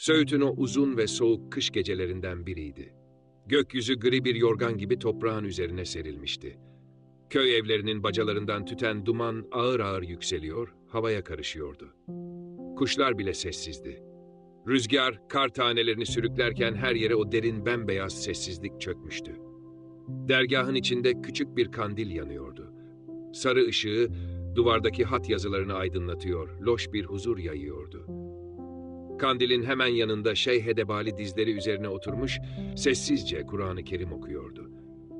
Söğüt'ün o uzun ve soğuk kış gecelerinden biriydi. Gökyüzü gri bir yorgan gibi toprağın üzerine serilmişti. Köy evlerinin bacalarından tüten duman ağır ağır yükseliyor, havaya karışıyordu. Kuşlar bile sessizdi. Rüzgar, kar tanelerini sürüklerken her yere o derin bembeyaz sessizlik çökmüştü. Dergahın içinde küçük bir kandil yanıyordu. Sarı ışığı duvardaki hat yazılarını aydınlatıyor, loş bir huzur yayıyordu. Kandilin hemen yanında Şeyh Hedebali dizleri üzerine oturmuş, sessizce Kur'an-ı Kerim okuyordu.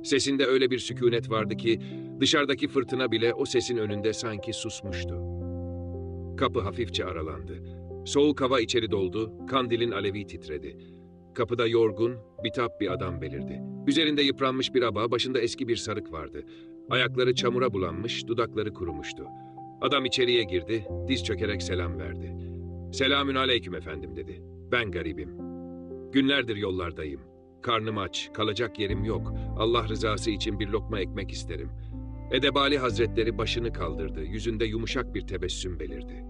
Sesinde öyle bir sükunet vardı ki dışarıdaki fırtına bile o sesin önünde sanki susmuştu. Kapı hafifçe aralandı. Soğuk hava içeri doldu, kandilin alevi titredi. Kapıda yorgun, bitap bir adam belirdi. Üzerinde yıpranmış bir aba, başında eski bir sarık vardı. Ayakları çamura bulanmış, dudakları kurumuştu. Adam içeriye girdi, diz çökerek selam verdi. Selamün aleyküm efendim dedi. Ben garibim. Günlerdir yollardayım. Karnım aç, kalacak yerim yok. Allah rızası için bir lokma ekmek isterim. Edebali Hazretleri başını kaldırdı, yüzünde yumuşak bir tebessüm belirdi.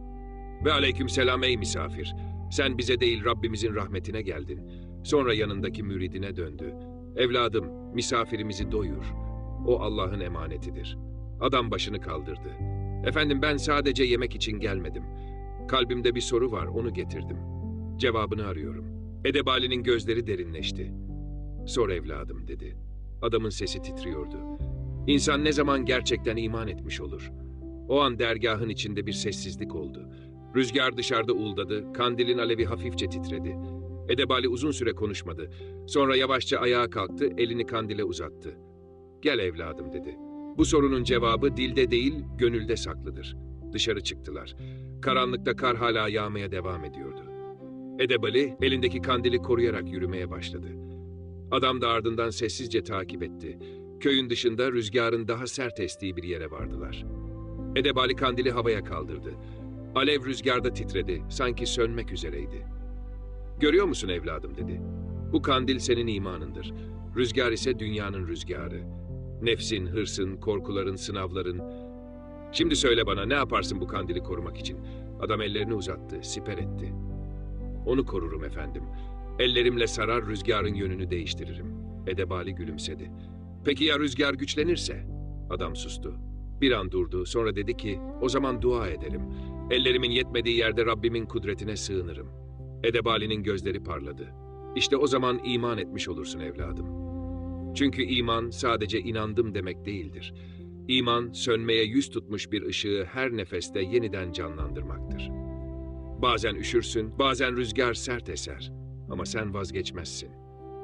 Ve aleyküm selam ey misafir. Sen bize değil Rabbimizin rahmetine geldin. Sonra yanındaki müridine döndü. Evladım, misafirimizi doyur. O Allah'ın emanetidir. Adam başını kaldırdı. Efendim ben sadece yemek için gelmedim. Kalbimde bir soru var, onu getirdim. Cevabını arıyorum. Edebali'nin gözleri derinleşti. Sor evladım dedi. Adamın sesi titriyordu. İnsan ne zaman gerçekten iman etmiş olur? O an dergahın içinde bir sessizlik oldu. Rüzgar dışarıda uğuldadı, kandilin alevi hafifçe titredi. Edebali uzun süre konuşmadı. Sonra yavaşça ayağa kalktı, elini kandile uzattı. Gel evladım dedi. Bu sorunun cevabı dilde değil, gönülde saklıdır. Dışarı çıktılar. Karanlıkta kar hala yağmaya devam ediyordu. Edebali elindeki kandili koruyarak yürümeye başladı. Adam da ardından sessizce takip etti. Köyün dışında rüzgarın daha sert estiği bir yere vardılar. Edebali kandili havaya kaldırdı. Alev rüzgarda titredi, sanki sönmek üzereydi. Görüyor musun evladım dedi. Bu kandil senin imanındır. Rüzgar ise dünyanın rüzgarı. Nefsin, hırsın, korkuların, sınavların. Şimdi söyle bana ne yaparsın bu kandili korumak için? Adam ellerini uzattı, siper etti. Onu korurum efendim. Ellerimle sarar rüzgarın yönünü değiştiririm. Edebali gülümsedi. Peki ya rüzgar güçlenirse? Adam sustu. Bir an durdu, sonra dedi ki, o zaman dua ederim. Ellerimin yetmediği yerde Rabbimin kudretine sığınırım. Edebali'nin gözleri parladı. İşte o zaman iman etmiş olursun evladım. Çünkü iman sadece inandım demek değildir. İman, sönmeye yüz tutmuş bir ışığı her nefeste yeniden canlandırmaktır. Bazen üşürsün, bazen rüzgar sert eser. Ama sen vazgeçmezsin.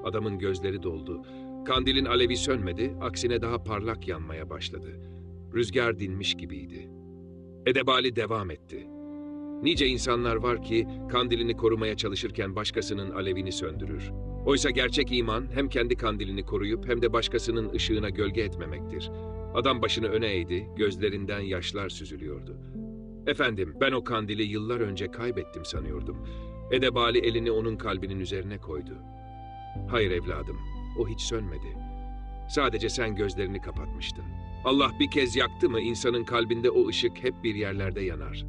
Adamın gözleri doldu. Kandilin alevi sönmedi, aksine daha parlak yanmaya başladı. Rüzgar dinmiş gibiydi. Edebali devam etti. Nice insanlar var ki kandilini korumaya çalışırken başkasının alevini söndürür. Oysa gerçek iman hem kendi kandilini koruyup hem de başkasının ışığına gölge etmemektir. Adam başını öne eğdi, gözlerinden yaşlar süzülüyordu. Efendim, ben o kandili yıllar önce kaybettim sanıyordum. Edebali elini onun kalbinin üzerine koydu. Hayır evladım, o hiç sönmedi. Sadece sen gözlerini kapatmıştın. Allah bir kez yaktı mı insanın kalbinde o ışık hep bir yerlerde yanar.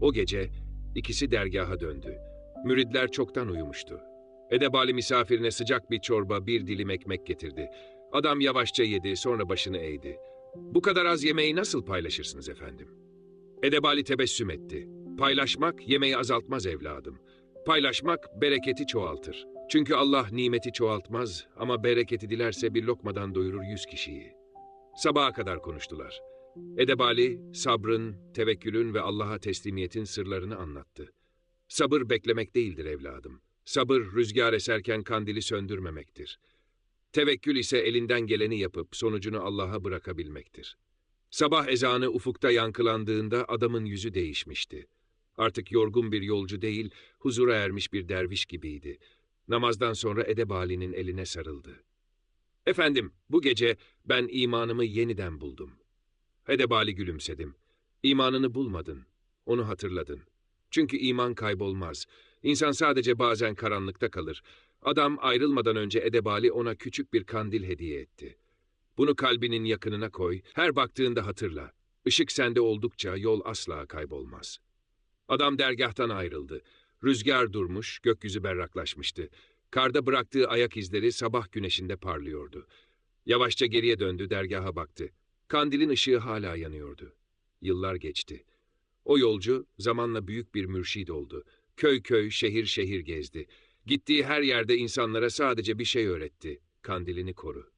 O gece ikisi dergaha döndü. Müridler çoktan uyumuştu. Edebali misafirine sıcak bir çorba, bir dilim ekmek getirdi. Adam yavaşça yedi, sonra başını eğdi. Bu kadar az yemeği nasıl paylaşırsınız efendim? Edebali tebessüm etti. Paylaşmak yemeği azaltmaz evladım. Paylaşmak bereketi çoğaltır. Çünkü Allah nimeti çoğaltmaz ama bereketi dilerse bir lokmadan doyurur yüz kişiyi. Sabaha kadar konuştular. Edebali, sabrın, tevekkülün ve Allah'a teslimiyetin sırlarını anlattı. Sabır beklemek değildir evladım. Sabır rüzgar eserken kandili söndürmemektir. Tevekkül ise elinden geleni yapıp sonucunu Allah'a bırakabilmektir. Sabah ezanı ufukta yankılandığında adamın yüzü değişmişti. Artık yorgun bir yolcu değil, huzura ermiş bir derviş gibiydi. Namazdan sonra Edebali'nin eline sarıldı. Efendim, bu gece ben imanımı yeniden buldum. Edebali gülümsedim. İmanını bulmadın, onu hatırladın. Çünkü iman kaybolmaz. İnsan sadece bazen karanlıkta kalır. Adam ayrılmadan önce Edebali ona küçük bir kandil hediye etti. Bunu kalbinin yakınına koy, her baktığında hatırla. Işık sende oldukça yol asla kaybolmaz. Adam dergahtan ayrıldı. Rüzgar durmuş, gökyüzü berraklaşmıştı. Karda bıraktığı ayak izleri sabah güneşinde parlıyordu. Yavaşça geriye döndü, dergaha baktı. Kandilin ışığı hala yanıyordu. Yıllar geçti. O yolcu zamanla büyük bir mürşid oldu. Köy köy, şehir şehir gezdi. Gittiği her yerde insanlara sadece bir şey öğretti. Kandilini koru.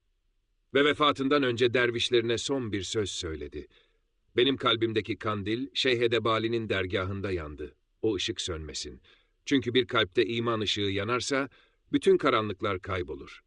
Ve vefatından önce dervişlerine son bir söz söyledi. Benim kalbimdeki kandil Şeyh Edebali'nin dergahında yandı. O ışık sönmesin. Çünkü bir kalpte iman ışığı yanarsa bütün karanlıklar kaybolur.